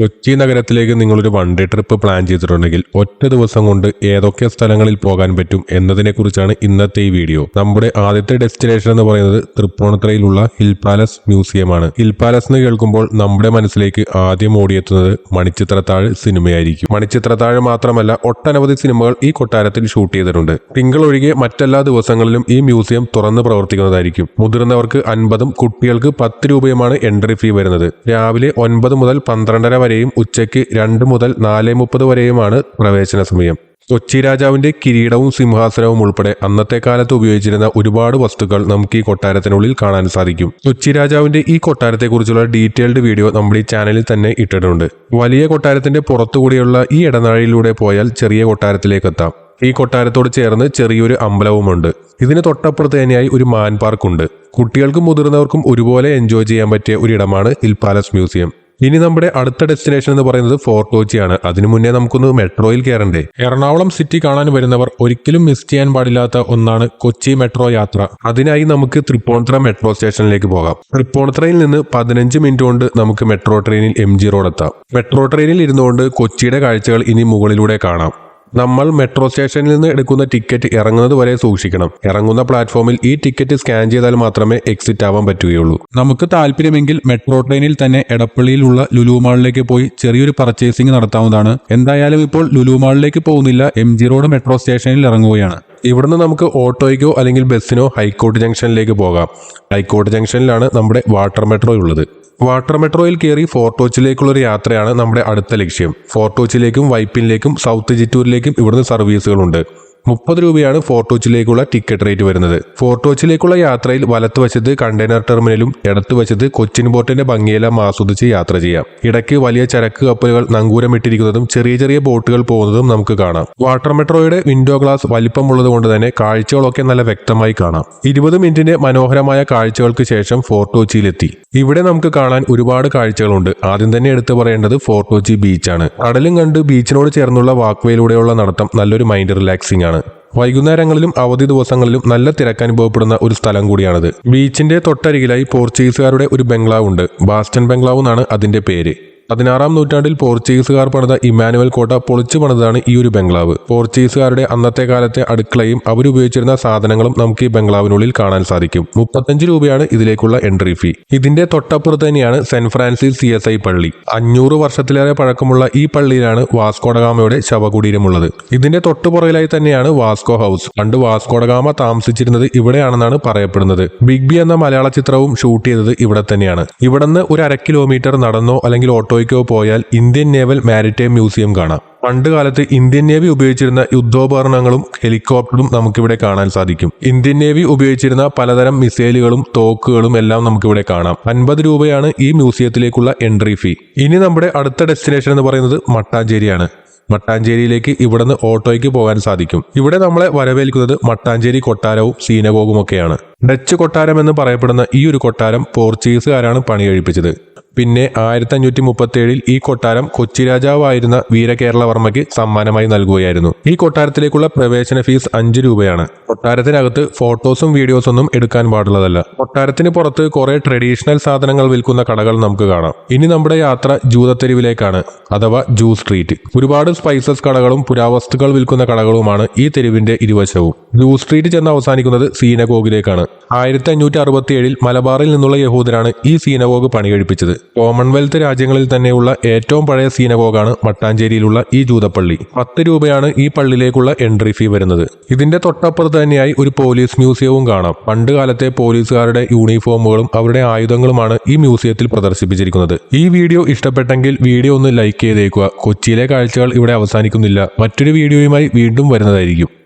കൊച്ചി നഗരത്തിലേക്ക് നിങ്ങളൊരു one day trip plan ചെയ്തിട്ടുണ്ടെങ്കിൽ ഒറ്റ ദിവസം കൊണ്ട് ഏതൊക്കെ സ്ഥലങ്ങളിൽ പോകാൻ പറ്റും എന്നതിനെക്കുറിച്ചാണ് ഇന്നത്തെ ഈ വീഡിയോ നമ്മുടെ ആദ്യത്തെ ഡെസ്റ്റിനേഷൻ എന്ന് പറയുന്നത് തൃപ്പൂണിത്തറയിലുള്ള ഹിൽ പാലസ് മ്യൂസിയമാണ് ഹിൽ പാലസ് എന്ന് കേൾക്കുമ്പോൾ നമ്മുടെ മനസ്സിലേക്ക് ആദ്യം ഓടിയെത്തുന്നത് മണിച്ചിത്രത്താഴ് സിനിമയായിരിക്കും. മണിച്ചിത്രത്താഴ് മാത്രമല്ല ഒട്ടനവധി സിനിമകൾ ഈ കൊട്ടാരത്തിൽ ഷൂട്ട് ചെയ്തിട്ടുണ്ട്. തിങ്കൾ ഒഴികെ മറ്റെല്ലാ ദിവസങ്ങളിലും ഈ മ്യൂസിയം തുറന്ന് പ്രവർത്തിക്കുന്നതായിരിക്കും. മുതിർന്നവർക്ക് അൻപതും കുട്ടികൾക്ക് പത്ത് രൂപയുമാണ് എൻട്രി ഫീ വരുന്നത്. രാവിലെ ഒൻപത് മുതൽ പന്ത്രണ്ടര വരെയും ഉച്ചയ്ക്ക് രണ്ട് മുതൽ നാല് മുപ്പത് വരെയുമാണ് പ്രവേശന സമയം. കൊച്ചി രാജാവിന്റെ കിരീടവും സിംഹാസനവും ഉൾപ്പെടെ അന്നത്തെ കാലത്ത് ഉപയോഗിച്ചിരുന്ന ഒരുപാട് വസ്തുക്കൾ നമുക്ക് ഈ കൊട്ടാരത്തിനുള്ളിൽ കാണാൻ സാധിക്കും. കൊച്ചി രാജാവിന്റെ ഈ കൊട്ടാരത്തെക്കുറിച്ചുള്ള ഡീറ്റെയിൽഡ് വീഡിയോ നമ്മുടെ ഈ ചാനലിൽ തന്നെ ഇട്ടിട്ടുണ്ട്. വലിയ കൊട്ടാരത്തിന്റെ പുറത്തുകൂടിയുള്ള ഈ ഇടനാഴിയിലൂടെ പോയാൽ ചെറിയ കൊട്ടാരത്തിലേക്ക് എത്താം. ഈ കൊട്ടാരത്തോട് ചേർന്ന് ചെറിയൊരു അമ്പലവുമുണ്ട്. ഇതിന് തൊട്ടപ്പുറത്ത് തന്നെയായി ഒരു മാൻ പാർക്കുണ്ട്. കുട്ടികൾക്കും മുതിർന്നവർക്കും ഒരുപോലെ എൻജോയ് ചെയ്യാൻ പറ്റിയ ഒരു ഇടമാണ് ഹിൽ പാലസ് മ്യൂസിയം. ഇനി നമ്മുടെ അടുത്ത ഡെസ്റ്റിനേഷൻ എന്ന് പറയുന്നത് ഫോർട്ട് കൊച്ചിയാണ് അതിനു മുന്നേ നമുക്കൊന്ന് മെട്രോയിൽ കയറണ്ടേ എറണാകുളം സിറ്റി കാണാൻ വരുന്നവർ ഒരിക്കലും മിസ് ചെയ്യാൻ പാടില്ലാത്ത ഒന്നാണ് കൊച്ചി മെട്രോ യാത്ര. അതിനായി നമുക്ക് തൃപ്പൂണിത്തുറ മെട്രോ സ്റ്റേഷനിലേക്ക് പോകാം. തൃപ്പൂണിത്തുറയിൽ നിന്ന് പതിനഞ്ച് മിനിറ്റ് കൊണ്ട് നമുക്ക് മെട്രോ ട്രെയിനിൽ എം ജി റോഡ് എത്താം. മെട്രോ ട്രെയിനിൽ ഇരുന്നുകൊണ്ട് കൊച്ചിയുടെ കാഴ്ചകൾ ഇനി മുകളിലൂടെ കാണാം. നമ്മൾ മെട്രോ സ്റ്റേഷനിൽ നിന്ന് എടുക്കുന്ന ടിക്കറ്റ് ഇറങ്ങുന്നത് വരെ സൂക്ഷിക്കണം. ഇറങ്ങുന്ന പ്ലാറ്റ്ഫോമിൽ ഈ ടിക്കറ്റ് സ്കാൻ ചെയ്താൽ മാത്രമേ എക്സിറ്റ് ആവാൻ പറ്റുകയുള്ളൂ. നമുക്ക് താല്പര്യമെങ്കിൽ മെട്രോ ട്രെയിനിൽ തന്നെ എടപ്പള്ളിയിലുള്ള ലുലു മാളിലേക്ക് പോയി ചെറിയൊരു പർച്ചേസിംഗ് നടത്താവുന്നതാണ്. എന്തായാലും ഇപ്പോൾ ലുലു മാളിലേക്ക് പോകുന്നില്ല. എം ജി റോഡ് മെട്രോ സ്റ്റേഷനിൽ ഇറങ്ങുകയാണ്. ഇവിടുന്ന് നമുക്ക് ഓട്ടോയ്ക്കോ അല്ലെങ്കിൽ ബസ്സിനോ ഹൈക്കോർട്ട് ജംഗ്ഷനിലേക്ക് പോകാം. ഹൈക്കോർട്ട് ജംഗ്ഷനിലാണ് നമ്മുടെ വാട്ടർ മെട്രോ ഉള്ളത്. വാട്ടർ മെട്രോയിൽ കയറി ഫോർട്ടോച്ചിലേക്കുള്ളൊരു യാത്രയാണ് നമ്മുടെ അടുത്ത ലക്ഷ്യം. ഫോർട്ടോച്ചിലേക്കും വൈപ്പിനിലേക്കും സൗത്ത് ജിറ്റൂരിലേക്കും ഇവിടുന്ന് സർവീസുകളുണ്ട്. മുപ്പത് രൂപയാണ് ഫോർട്ടോച്ചിലേക്കുള്ള ടിക്കറ്റ് റേറ്റ് വരുന്നത്. ഫോർട്ടോച്ചിലേക്കുള്ള യാത്രയിൽ വലത്തുവശത്ത് കണ്ടെയ്നർ ടെർമിനലും ഇടത്തുവശത്ത് കൊച്ചിൻ പോർട്ടിന്റെ ഭംഗിയെല്ലാം ആസ്വദിച്ച് യാത്ര ചെയ്യാം. ഇടയ്ക്ക് വലിയ ചരക്ക് കപ്പലുകൾ നങ്കൂരമിട്ടിരിക്കുന്നതും ചെറിയ ചെറിയ ബോട്ടുകൾ പോകുന്നതും നമുക്ക് കാണാം. വാട്ടർ മെട്രോയുടെ വിൻഡോ ഗ്ലാസ് വലിപ്പമുള്ളത് കൊണ്ട് തന്നെ കാഴ്ചകളൊക്കെ നല്ല വ്യക്തമായി കാണാം. ഇരുപത് മിനിറ്റിന്റെ മനോഹരമായ കാഴ്ചകൾക്ക് ശേഷം ഫോർട്ട് കൊച്ചിയിലെത്തി ഇവിടെ നമുക്ക് കാണാൻ ഒരുപാട് കാഴ്ചകളുണ്ട്. ആദ്യം തന്നെ എടുത്തു പറയേണ്ടത് ഫോർട്ട് കൊച്ചി ബീച്ചാണ്. കടലും കണ്ട് ബീച്ചിനോട് ചേർന്നുള്ള വാക്വേയിലൂടെയുള്ള നടത്തം നല്ലൊരു മൈൻഡ് റിലാക്സിംഗ് ആണ്. വൈകുന്നേരങ്ങളിലും അവധി ദിവസങ്ങളിലും നല്ല തിരക്ക് അനുഭവപ്പെടുന്ന ഒരു സ്ഥലം കൂടിയാണിത്. ബീച്ചിന്റെ തൊട്ടരികിലായി പോർച്ചുഗീസുകാരുടെ ഒരു ബംഗ്ലാവ് ഉണ്ട് ബാസ്റ്റൺ ബംഗ്ലാവ് എന്നാണ് അതിന്റെ പേര്. പതിനാറാം നൂറ്റാണ്ടിൽ പോർച്ചുഗീസുകാർ പണിത ഇമാനുവൽ കോട്ട പൊളിച്ചു പണിതാണ് ഈ ഒരു ബംഗ്ലാവ്. പോർച്ചുഗീസുകാരുടെ അന്നത്തെ കാലത്തെ അടുക്കളയും അവരുപയോഗിച്ചിരുന്ന സാധനങ്ങളും നമുക്ക് ഈ ബംഗ്ലാവിനുള്ളിൽ കാണാൻ സാധിക്കും. മുപ്പത്തഞ്ച് രൂപയാണ് ഇതിലേക്കുള്ള എൻട്രി ഫീ ഇതിന്റെ തൊട്ടപ്പുറത്ത് തന്നെയാണ് saint Francis C S I പള്ളി. അഞ്ഞൂറ് വർഷത്തിലേറെ പഴക്കമുള്ള ഈ പള്ളിയിലാണ് വാസ്കോഡഗാമയുടെ ശവകുടീരമുള്ളത്. ഇതിന്റെ തൊട്ടുപുറകിലായി തന്നെയാണ് വാസ്കോ ഹൗസ്. പണ്ട് വാസ്കോഡഗാമ താമസിച്ചിരുന്നത് ഇവിടെയാണെന്നാണ് പറയപ്പെടുന്നത്. ബിഗ് ബി എന്ന മലയാള ചിത്രവും ഷൂട്ട് ചെയ്തത് ഇവിടെ തന്നെയാണ്. ഇവിടുന്ന് ഒരു അര കിലോമീറ്റർ നടന്നോ അല്ലെങ്കിൽ ഓട്ടോയ്ക്കോ പോയാൽ ഇന്ത്യൻ നേവൽ മാരിടൈം മ്യൂസിയം കാണാം. പണ്ട് കാലത്ത് ഇന്ത്യൻ നേവി ഉപയോഗിച്ചിരുന്ന യുദ്ധോപകരണങ്ങളും ഹെലികോപ്റ്ററും നമുക്കിവിടെ കാണാൻ സാധിക്കും. ഇന്ത്യൻ നേവി ഉപയോഗിച്ചിരുന്ന പലതരം മിസൈലുകളും തോക്കുകളും എല്ലാം നമുക്കിവിടെ കാണാം. അൻപത് രൂപയാണ് ഈ മ്യൂസിയത്തിലേക്കുള്ള എൻട്രി ഫീ. ഇനി നമ്മുടെ അടുത്ത ഡെസ്റ്റിനേഷൻ എന്ന് പറയുന്നത് മട്ടാഞ്ചേരിയാണ്. മട്ടാഞ്ചേരിയിലേക്ക് ഇവിടുന്ന് ഓട്ടോയ്ക്ക് പോകാൻ സാധിക്കും. ഇവിടെ നമ്മളെ വരവേൽക്കുന്നത് മട്ടാഞ്ചേരി കൊട്ടാരവും സീനഗോഗും ഒക്കെയാണ് ഡച്ച് കൊട്ടാരം എന്ന് പറയപ്പെടുന്ന ഈ ഒരു കൊട്ടാരം പോർച്ചുഗീസുകാരാണ് പണി കഴിപ്പിച്ചത് പിന്നെ ആയിരത്തി അഞ്ഞൂറ്റി മുപ്പത്തി ഈ കൊട്ടാരം കൊച്ചി രാജാവായിരുന്ന വീരകേരളവർമ്മയ്ക്ക് സമ്മാനമായി നൽകുകയായിരുന്നു. ഈ കൊട്ടാരത്തിലേക്കുള്ള പ്രവേശന ഫീസ് അഞ്ച് രൂപയാണ്. കൊട്ടാരത്തിനകത്ത് ഫോട്ടോസും വീഡിയോസും ഒന്നും എടുക്കാൻ പാടുള്ളതല്ല. കൊട്ടാരത്തിന് പുറത്ത് കുറെ ട്രഡീഷണൽ സാധനങ്ങൾ വിൽക്കുന്ന കടകൾ നമുക്ക് കാണാം. ഇനി നമ്മുടെ യാത്ര ജൂതത്തെരുവിലേക്കാണ് അഥവാ ജൂ സ്ട്രീറ്റ്. ഒരുപാട് സ്പൈസസ് കടകളും പുരാവസ്തുക്കൾ വിൽക്കുന്ന കടകളുമാണ് ഈ തെരുവിന്റെ ഇരുവശവും. ജൂ സ്ട്രീറ്റ് ചെന്ന് അവസാനിക്കുന്നത് സീനഗോഗിലേക്കാണ്. ആയിരത്തി അഞ്ഞൂറ്റി അറുപത്തി ഏഴിൽ മലബാറിൽ നിന്നുള്ള യഹൂദരാണ് ഈ സീനഗോഗ് പണി കഴിപ്പിച്ചത് കോമൺവെൽത്ത് രാജ്യങ്ങളിൽ തന്നെയുള്ള ഏറ്റവും പഴയ സീനഗോഗാണ് മട്ടാഞ്ചേരിയിലുള്ള ഈ ജൂതപ്പള്ളി. പത്ത് രൂപയാണ് ഈ പള്ളിയിലേക്കുള്ള എൻട്രി ഫീ വരുന്നത്. ഇതിന്റെ തൊട്ടപ്പുറത്ത് തന്നെയായി ഒരു പോലീസ് മ്യൂസിയവും കാണാം. പണ്ട് കാലത്തെ പോലീസുകാരുടെ യൂണിഫോമുകളും അവരുടെ ആയുധങ്ങളുമാണ് ഈ മ്യൂസിയത്തിൽ പ്രദർശിപ്പിച്ചിരിക്കുന്നത്. ഈ വീഡിയോ ഇഷ്ടപ്പെട്ടെങ്കിൽ വീഡിയോ ഒന്ന് ലൈക്ക് ചെയ്തേക്കുക. കൊച്ചിയിലെ കാഴ്ചകൾ ഇവിടെ അവസാനിക്കുന്നില്ല. മറ്റൊരു വീഡിയോയുമായി വീണ്ടും വരുന്നതായിരിക്കും.